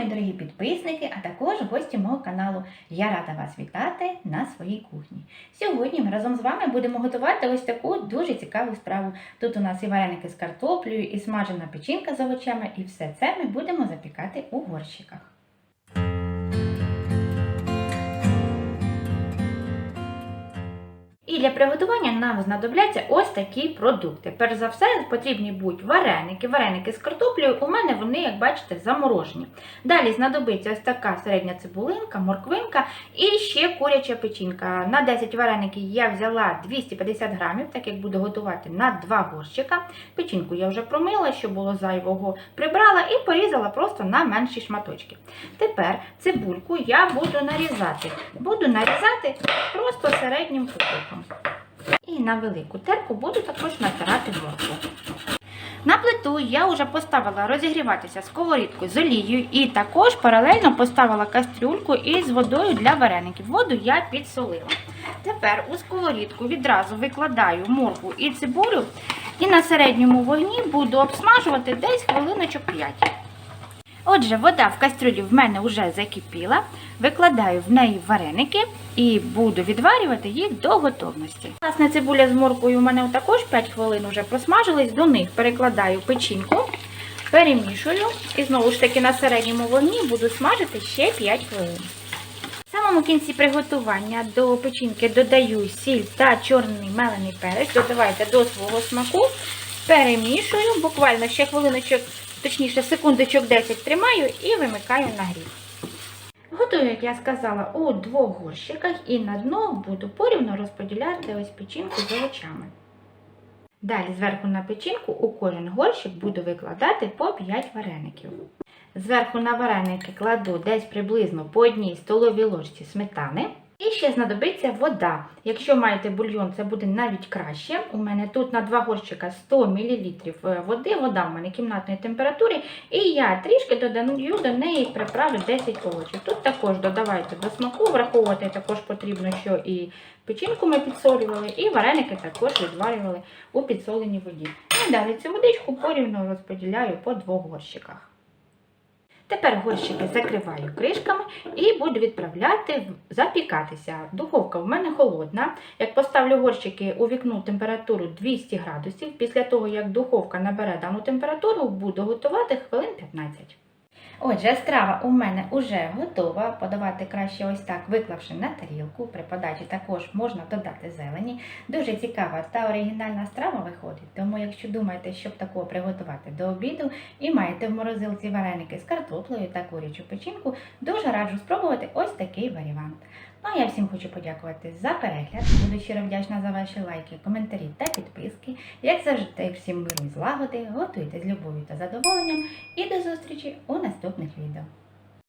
мої дорогі підписники, а також гості мого каналу. Я рада вас вітати на своїй кухні. Сьогодні ми разом з вами будемо готувати ось таку дуже цікаву страву. Тут у нас і вареники з картоплею, і смажена печінка з овочами, і все це ми будемо запікати у горщиках. І для приготування нам знадобляться ось такі продукти. Перш за все, потрібні будуть вареники. Вареники з картоплею. У мене вони, як бачите, заморожені. Далі знадобиться ось така середня цибулинка, морквинка і ще куряча печінка. На 10 вареників я взяла 250 грамів, так як буду готувати на 2 горщика. Печінку я вже промила, що було зайвого, прибрала і порізала просто на менші шматочки. Тепер цибульку я буду нарізати. Буду нарізати просто середнім кубиком. На велику терку буду також натирати моркву. На плиту я вже поставила розігріватися сковорідку з олією і також паралельно поставила кастрюльку із водою для вареників. Воду я підсолила. Тепер у сковорідку відразу викладаю моркву і цибулю і на середньому вогні буду обсмажувати десь хвилиночок 5. Отже, вода в кастрюлі в мене вже закипіла. Викладаю в неї вареники і буду відварювати їх до готовності. Власне, цибуля з моркою у мене також 5 хвилин вже просмажились. До них перекладаю печінку, перемішую і знову ж таки на середньому вогні буду смажити ще 5 хвилин. В самому кінці приготування до печінки додаю сіль та чорний мелений перець. Додавайте до свого смаку, перемішую, буквально ще хвилиночок, точніше секундочок 10 тримаю і вимикаю на гріх. Готую, як я сказала, у двох горщиках і на дно буду порівно розподіляти ось печінку з овочами. Далі зверху на печінку у кожен горщик буду викладати по 5 вареників. Зверху на вареники кладу десь приблизно по одній столовій ложці сметани. І ще знадобиться вода. Якщо маєте бульйон, це буде навіть краще. У мене тут на 2 горщика 100 мл води, вода в мене кімнатної температури, і я трішки додаю до неї приправи 10 овочів. Тут також додавайте до смаку, враховувати також потрібно, що і печінку ми підсолювали, і вареники також відварювали у підсоленій воді. І далі цю водичку порівно розподіляю по двох горщиках. Тепер горщики закриваю кришками і буду відправляти запікатися. Духовка в мене холодна. Як поставлю горщики у вікну температуру 200 градусів, після того як духовка набере дану температуру, буду готувати хвилин 15. Отже, страва у мене вже готова. Подавати краще ось так, виклавши на тарілку. При подачі також можна додати зелені. Дуже цікава та оригінальна страва виходить. Тому, якщо думаєте, щоб такого приготувати до обіду і маєте в морозилці вареники з картоплею та курячу печінку, дуже раджу спробувати ось такий варіант. Ну а я всім хочу подякувати за перегляд. Буду щиро вдячна за ваші лайки, коментарі та підписки. Як завжди, всім миру і злагоди, готуйте з любов'ю та задоволенням і до зустрічі у наступних відео.